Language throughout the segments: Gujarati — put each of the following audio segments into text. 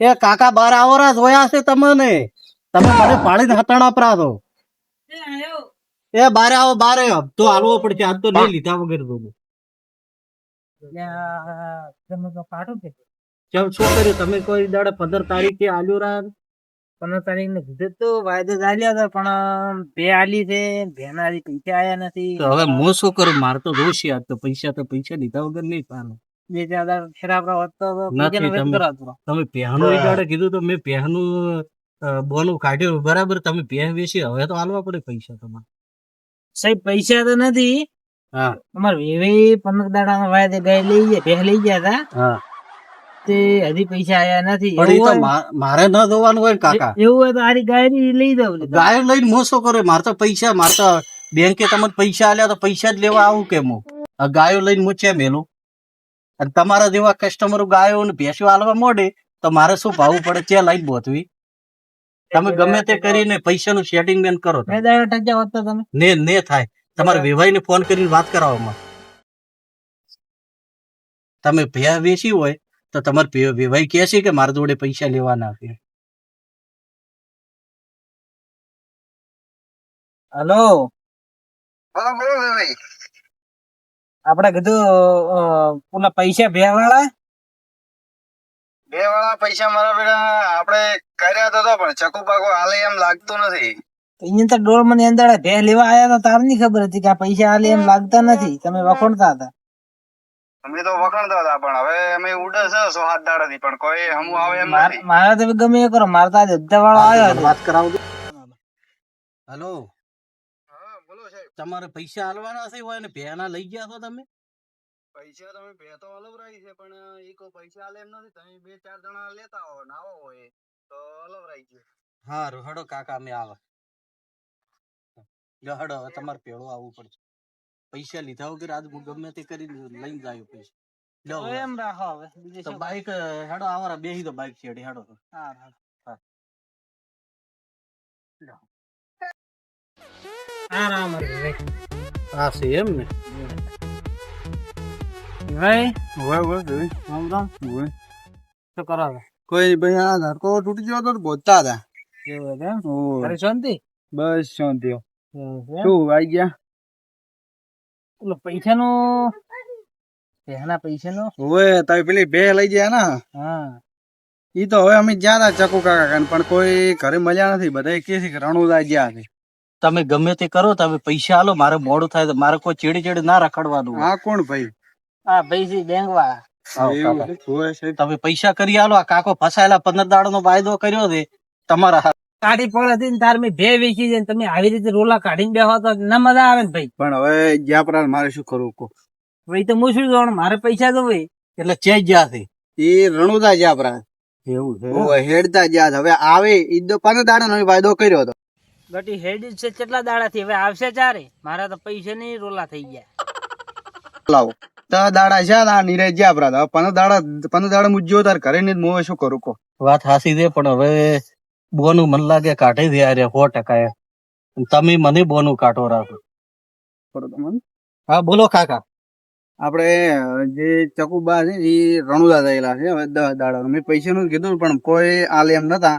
એ કાકા બાર આવરા જોયા છે તમને. તમે મને પાડીને હતાણા પરા છો. એ બારે આવો બારે હપ્તો હાલવો પડશે. આજ તો નહીં લીધા વગર તો અલ્યા તમે તો કાઢો કે? ચમ શું કર્યું? તમે કોઈ દાડે પંદર તારીખે આલ્યો રા પંદર તારીખ ને કીધું તો વાયદો ચાલ્યા હતા પણ બે આલી છે ભેના પૈસા આયા નથી. તો હવે હું શું કરું? મારે તો જોશ યાર તો પૈસા તો પૈસા લીધા વગર નહીં પાનો બે ચાર દાડા ખરાબ હતો તો તમે-. પહેનું એ દાડે કીધું તો મેં પહેનું બોલું બોનું કાઢ્યું. બરાબર તમે પહે વેચી. હવે તો હાલવા પડે પૈસા તમારે. સાહેબ પૈસા તો નથી. અમારે વેવે પંદર દાડા ના વાયદે ગાય લઈ ગયા ભેહ લઈ ગયા હતા. તે હજી પૈસા આયા નથી. મારે ન જોવાનું હોય કાકા. એવું હોય તો આરી ગાય લઈ દઉં ગાયો લઈને મોસો કરે મારે તો પૈસા મારે તો બેંકે તમને પૈસા આલ્યા તો પૈસા જ લેવા આવું કેમ આ ગાયો લઈને છે મેલું. અને તમારા જેવા કસ્ટમરો ગાયો ને ભેંસો હાલવા મોડે તો મારે શું ભાવવું પડે? ચે લઈને બોતવી તમે ગમે તે કરીને પૈસાનું સેટિંગ બેન કરો બે દાડા ટક્યા વાત તમે. ને ને થાય. તમારે વેવાઈને ફોન કરીને વાત કરાવવામાં તમે ભેયા વેચી હોય તો તમારે વેવાઈ કહે છે કે મારા જોડે પૈસા લેવાના છે? હલો. આપડે કીધું અ, પેલા પૈસા ભેવાળા બે વાળા પૈસા મારા બેટા આપણે કર્યા તો પણ ચકુ પાકો હાલે એમ લાગતું નથી. અહીંયા તો ડોળ મને અંદર ભેહ લેવા આયા તો તારની ખબર હતી કે આ પૈસા હાલે એમ લાગતા નથી. તમે વખોડતા હતા. અમે તો વખણતા હતા પણ હવે અમે ઉડે છે સો હાથ દાડાથી પણ કોઈ હમુ આવે એમ નથી. મારે તો ગમે એ કરો મારે તો આજે અડધા વાળો આવ્યો હતો. વાત કરાવું હેલો. હા બોલો સાહેબ તમારે પૈસા હાલવાના છે હોય ને ભેના લઈ ગયા છો તમે? પૈસા તમે બે તો અલવરાઈ છે પણ એ કોઈ પૈસા હાલે એમ નથી. તમે બે ચાર જણા લેતા હો ના આવો હોય. તો અલવરાઈ ગયું. હા હડો કાકા અમે આવે. લ્યો હડો તમારે પેળો આવવું પડશે. પૈસા લીધા વગર આજ હું ગમે તે કરી લઈને જાય પૈસા. લ્યો એમ રાખો હવે તો બાઈક હેડો આવરા બેહી તો બાઈક છેડે હેડો. હા, હા. હા રામ હરે હા છે એમ ને? ભાઈ? હોય હોય ભાઈ. રામ રામ હોય શું કરો છો? કોઈ ભાઈ આ ધરકો તૂટી ગયો તો બોલતા હતા. એવું શાંતિ? બસ શાંતિ? શું આવી ગયા? ઓલો પૈસાનું? પહેલા પૈસાનો? હોય તમે પેલી બે લઈ ગયા ને? હા. ઈ તો હવે અમે જ્યાં હતા ચકુ કાકા પણ કોઈ ઘરે મજા નથી. બધા કે છે કે રણુદા ગયા છે. તમે ગમે તે કરો તમે પૈસા આલો મારે મોડું થાય તો મારે કોઈ ચેડી ચેડી ના રખડવાનું હા આ કોણ ભાઈ? હા ભાઈ બેંક છે તમે પૈસા કરી આલો. આ કાકો ફસાયેલા પંદર દાડો નો વાયદો કર્યો છે. તમારા કાઢી પડે હતી ને તાર મેં ભે વેચી જાય તમે આવી રીતે રોલા કાઢીને બેહો તો ના મજા આવે ને ભાઈ. પણ હવે જ્યાં પ્રાણ મારે શું કરવું કો ભાઈ તો હું શું જોવાનું? મારે પૈસા તો ભાઈ એટલે ચેજ ગયા છે. એ રણુદા જ્યાં પ્રાણ એવું છે? હેડતા જ્યાં હવે આવે ઈ તો પાંચ દાડા નો વાયદો કર્યો હતો. બટી હેડી છે કેટલા દાડા થી હવે આવશે ચારે. મારા તો પૈસા ની રોલા થઈ ગયા. લાવો. તો દાડા જ્યાં આ નીરજ જ્યાં આપડા પંદર દાડા પંદર દાડા મુજ્યો તાર ઘરે ને મોં શું કરું કો વાત હાસી દે પણ હવે બોનું મન લાગે કાઢી દે અરે સો ટકા એ. તમે મને બોનું કાઢો રાખો. હા બોલો કાકા. આપણે જે ચકુબા છે ને એ રણુદા થયેલા છે હવે દસ દાડા. મેં પૈસાનું કીધું પણ કોઈ આલે એમ નતા.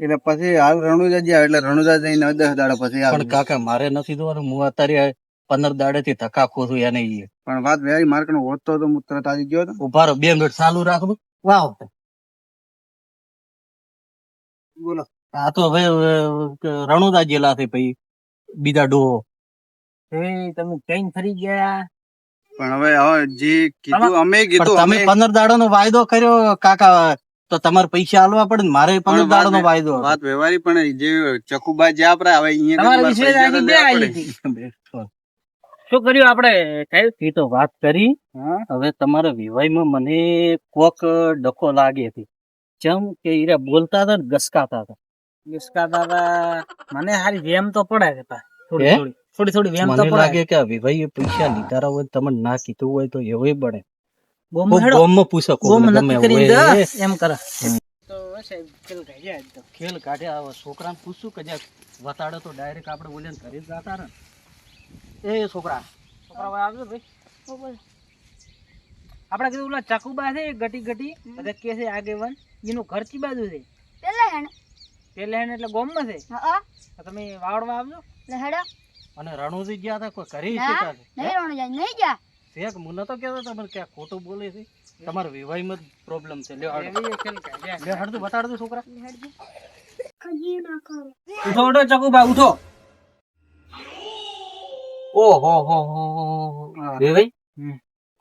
એટલે પછી હાલ રણુદા જ્યાં એટલે રણુદા જઈને દસ દાડા પછી કાકા મારે નથી જોવાનું. હું અત્યારે પંદર દાડે થી ધક્કા ખોશું એને ઈ. પણ વાત વેરી માર્ક નો હોતો તો હું તરત આવી ગયો ઊભા રહો બે મિનિટ ચાલુ રાખો વાહ બોલો. આ તો હવે રણુદા જેલા થી પછી બીજા ડોહો. એ તમે કઈ ફરી ગયા? પણ હવે હવે જે કીધું અમે કીધું તમે પંદર દાડો નો વાયદો કર્યો કાકા તો તમારે પૈસા આલવા પડે ને મારે પંદર દાડો નો વાયદો વાત વ્યવહારી પણ જે ચકુબા જે આપડે હવે અહીંયા શું કર્યું આપડે સાહેબ એ તો વાત કરી. હા. હવે તમારા વિવાહમાં મને કોક ડકો લાગે હતી. જેમ કે ઈરા બોલતા હતા ને ગસકાતા હતા. ગસકાતા હતા. મને હારી વેમ તો પડે છે થોડી થોડી. થોડી થોડી વેમ તો લાગે કે આ પૈસા લીધા હોય તમને ના કીધું હોય તો એવો બને. બોમ બોમ. પૂછો એમ કરે. તો સાહેબ ખેલ ગાજ્યા ખેલ કાઢ્યા છોકરાને પૂછું કે વતાડો તો ડાયરેક્ટ આપણે બોલીને ઘરે જતા ને. એ છોકરા. છોકરા ભાઈ આવજો ભાઈ. આપણે કીધું ઓલા ચકુબા છે ગટી ગટી બધા કે છે આગેવાન. એનું ઘર ચી બાજુ છે? એટલે ગોમમાં છે? હા તમે વાવડવા આવજો. લહેડા અને રણુજી ગયા હતા કોઈ કરી શીખા નહીં રણુજી નહીં ગયા. શેખ મને તો કહેતો તમને કે ખોટું બોલે છે. તમારો વિવાહમાં પ્રોબ્લેમ છે. લ્યો હાડો. એવી ખેલ ગાજ્યા. લ્યો હાડો બતાડ દો છોકરા. ઉઠો ઉઠો ચકુબા ઉઠો. ઓહો હો હો હો વિવાઈ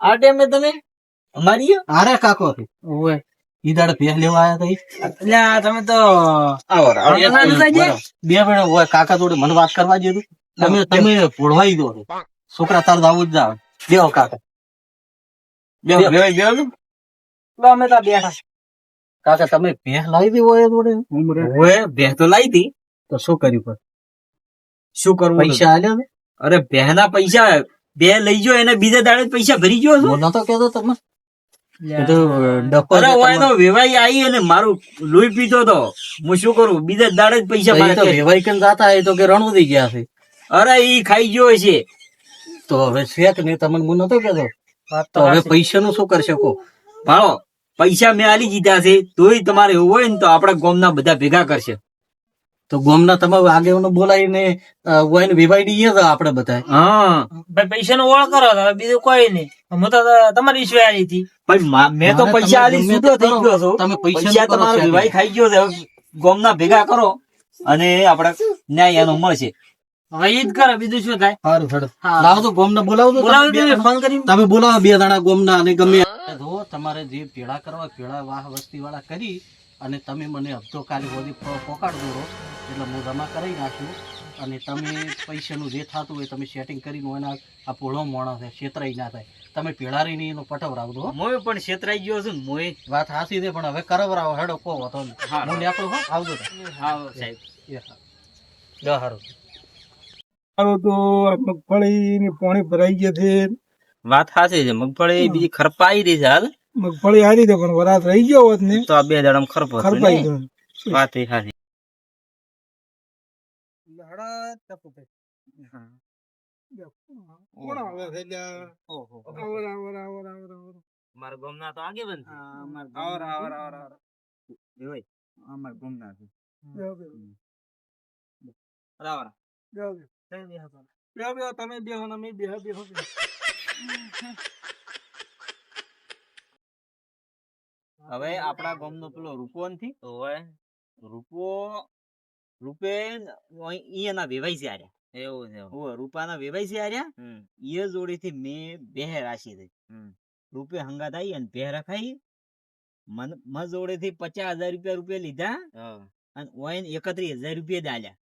આ ટાઈમે તમે? અમારી અરે કાકો. ઓવે. ઈ દાડે ભેંસ લેવા આયા એટલે તમે તો આવો. બે કાકા જોડે મને વાત કરવા જેવું? તમે તમે ભોળવાઈ દો. છોકરા તાર આવું જ જાવ. દેવો કાકા. બેહો, બેહો, બેહો. અમે તો બેઠા કાકા તમે ભેહ લાવી દી હોય જોડે? ભેહ તો લાવી દી તો શું કર્યું પણ? શું કરવું પૈસા આલ્યા અરે બેના પૈસા બે લઈ જો એને બીજા દાડે જ પૈસા ભરી ગયો છું હું નતો કેતો તમે અરે છે તો વેવાઈ આવી અને મારું લોહી પીતો તો. હું શું કરું? બીજા દાડે જ પૈસા મારે તો વેવાઈ કેમ જાતા એ તો કે રણુદી ગયા છે. અરે ઈ ખાઈ ગયો છે તો હવે શેખ ને તમને હું નતો કેતો તો હવે પૈસા નું શું કરી શકો? ભાળો પૈસા મેં આલી દીધા છે. તોય તમારે એવું હોય ને તો આપણા ગામના બધા ભેગા કરશે. તો ગોમના તમે આગેવાનો બોલાવીને વાઈન વિવાઈ દઈએ તો આપણે બધા હા. ભાઈ પૈસા નો ઓળ કરો તો બીજું કોઈ નહીં. હું તો તમારી ઈશ્વર આવી હતી. ભાઈ મેં તો પૈસા આલી તે થઈ ગયો છું. તમે પૈસા તમારો છે. ખાઈ ગયો છે. ગોમના ભેગા કરો અને આપણે ન્યાય એનો મળશે. હવે ઈ કરે બીજું શું થાય? સારું હેડો. લાવો તો ગોમને બોલાવો. ફોન કરી તમે બોલાવો બે દાણા ગોમના અને ગમે. તમારે જે પેડા કરવા પેડા વાહ વસ્તી વાળા કરી અને તમે મને હપ્તો કાલે સુધી પોકાડ દોરો. એટલે હું જમા કરાવી નાખ્યું અને તમે પૈસાનું જે થતું હોય તમે સેટિંગ કરીને એના આ- પોળો મોણા થાય છેતરાઈ ના થાય. તમે પેડા નહીં એનો પટવરાવ દો મોય પણ છેતરાઈ ગયો છું ને મોય. વાત હાસી દે પણ હવે કરવરાવો હેડો કો હતો હું. નેકળો હો આવજો હા સાહેબ. લ્યો હારું. સારું તો મગફળી ની પાણી ભરાઈ ગયા છે. વાત સાચી છે મગફળી બીજી ખરપાઈ રહી છે હાલ. મગફળી હારી છે પણ વરાત રહી ગયો હોત ને. તો આ બે દાડા ખરપો ખરપાઈ ગયો. વાત એ છે? આવર, આવર, આવર, આવર, આવર. મારા ગામના તો આગે બન આવર, આવર, આવર, આવર. બેહો, બેહો. બેહો, બેહો. બેહો, બેહો, તમે? બેહો ને અમે બેહો, બેહો, હવે આપણા ગામનો પેલો રૂપો નથી રૂપો રૂપે એના વેવાઈ છે આર્યા. એવું છે ઓ રૂપાના વેવાઈ છે આર્યા. એ જોડેથી મેં બે રાશી થઈ. રૂપે હંગાત આવી અને બે રખાઈ. મન મન જોડેથી પચાસ હજાર રૂપિયા રૂપિયા લીધા અને ઓયન એકત્રીસ હજાર રૂપિયા દાલ્યા.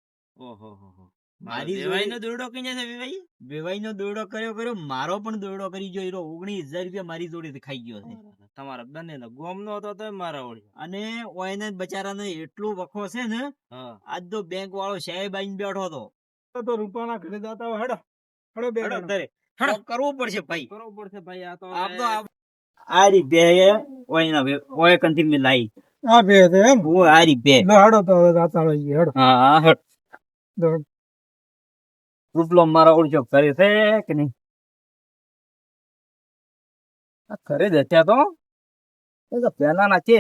મારી વેવાઈનો દોરડો કઈ છે વેવાઈ? વેવાઈનો દોરડો કર્યો કર્યો મારો પણ દોરડો કરી ગયો ઓગણીસ હજાર રૂપિયા મારી જોડેથી ખાઈ ગયો છે. તમારા બંને નો ગોમ નો હતો તો મારા ઓળી અને ઓયને બચારાને એટલું વખો છે ને આજ તો બેંક વાળો સાહેબ આઈને બેઠો હતો. તો રૂપાણા ઘરે જતા હોય હેડો. હેડો બે હેડો જણા. ધરે. કોક કરવું પડશે ભાઈ. કરવું પડશે ભાઈ આ તો આપ તો આ રી બે ઓયના ઓય કંથી મે લાઈ. આ બે છે એમ? હું આ રી બે. લો હેડો તો જાતા રહીએ હેડો. હા હા હટ રૂપલો મારા ઓળજો કરે છે કે નહીં? આ ઘરે જ હતા તો એ તો પહેલાના છે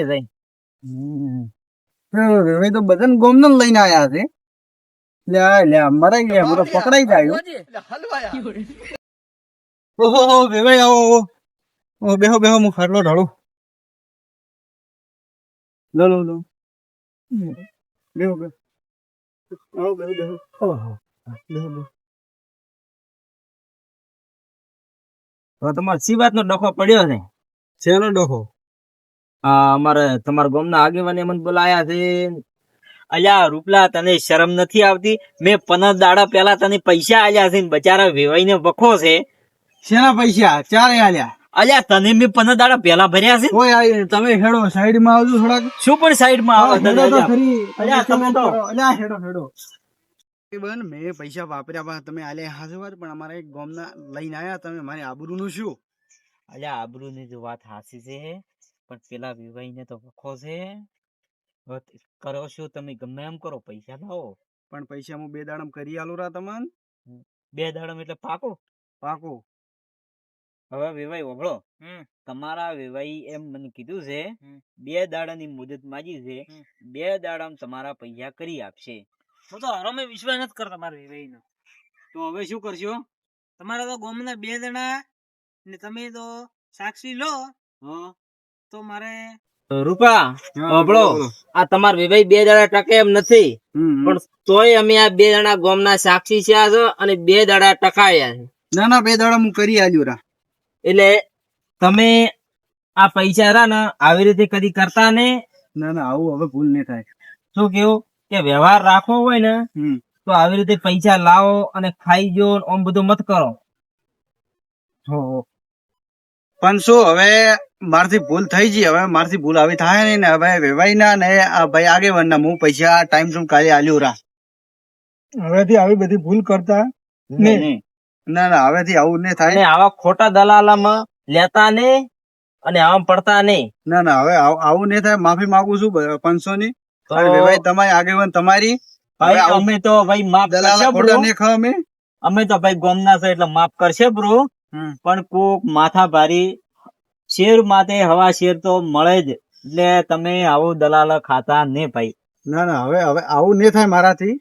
હવે તો બધાને ગોમને લઈને આયા છે. લ્યા લ્યા મરાઈ ગયા, બધો પકડાઈ જાય ઓહો હો વેવાઈ આવો. ઓ બેહો બેહો હું ખાટલો ઢાળું. લો લો લો. બેહો બેહો. બેહો બેહો. ઓહો બેહો બેહો. હવે તમારે સી વાત નો ડખો પડ્યો છે? શેનો આ અમારે તમારા ગામના આગેવાને મને બોલાયા છે. અલ્યા રૂપલા તને શરમ નથી આવતી? મેં પંદર દાડા પહેલા તને પૈસા આલ્યા છે ને બચારા વેવાઈને વખો છે. શેના પૈસા? ચારે આલ્યા. અલ્યા તને મેં પંદર દાડા પેલા ભર્યા છે ઓય તમે હેડો સાઈડમાં આવજો થોડાક. શું પણ સાઈડમાં આવો? તને તો અલ્યા? તમે તો- અલ્યા હેડો હેડો. બન મેં પૈસા વાપર્યા બા તમે આલે હાજર વાત પણ અમારે એક ગામના લઈને આયા તમે. મારી આબરૂનું શું? અલ્યા આબરૂની જો વાત હાસી છે. પણ પેલા વિવાહીને તો વખો છે. કરો છો તમે ગમે એમ કરો પૈસા લાવો. પણ પૈસા હું બે દાડમ કરી આલું રા તમન. બે દાડમ એટલે પાકો. પાકો. હવે વેવાઈ ઓગળો તમારા વેવાઈ એમ મને કીધું છે બે દાડાની મુદત માજી છે બે દાડામાં તમારા પૈસા કરી આપશે. હું તો હરમે વિશ્વાસ નથી કરતો મારા વેવાઈનો તો હવે શું કરશો? તમારા તો ગોમના બે દાડા ને તમે તો સાક્ષી લો. તો મારે રૂપા હા, આ તમાર વિભાઈ બે દાડા ટકે એમ નથી. પણ તોય અમે આ બે જણા ગોમના સાક્ષી છે આ અને બે દાડા ટકાયા છે. ના ના બે દાડા હું કરી આલ્યું રા. એટલે તમે આ પૈસા રા ને આવી રીતે કદી કરતા ને ના ના આવું હવે ભૂલ નહીં થાય. શું કેવું? કે વ્યવહાર રાખવો હોય ને તો આવી રીતે પૈસા લાવો અને ખાઈ જો આમ બધું મત કરો. હો હો. પણ શું હવે મારથી ભૂલ થઈ ગઈ. હવે મારથી ભૂલ આવી થાય નહીં ને હવે વેવાય ના ને આ ભાઈ આગેવાન ના હું પૈસા ટાઈમ ટુ કાલે આલ્યું રા હવેથી આવી બધી ભૂલ કરતા નહીં. ના ના હવેથી આવું નહીં થાય. આવા ખોટા દલાલામાં લેતા ને અને આમ પડતા નહીં. ના ના હવે આવું નહીં થાય. માફી માંગુ છું પાંચસો ની ભાઈ તમારી આગેવાન તમારી. ભાઈ અમે તો ભાઈ માફ દલાલ કરશે ખોટા bro. નહીં ખાવ અમે. અમે તો ભાઈ ગોમના છે એટલે માફ કરશે બ્રો. હમ. પણ કોક માથા ભારી શેર માટે હવા શેર તો મળે જ એટલે તમે આવું દલાલ ખાતા ને ભાઈ. ના ના હવે હવે આવું નહીં થાય મારાથી.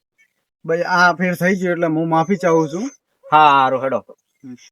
ભાઈ આ ફેર થઈ ગયો એટલે હું માફી ચાહું છું. હા હારું હેડો.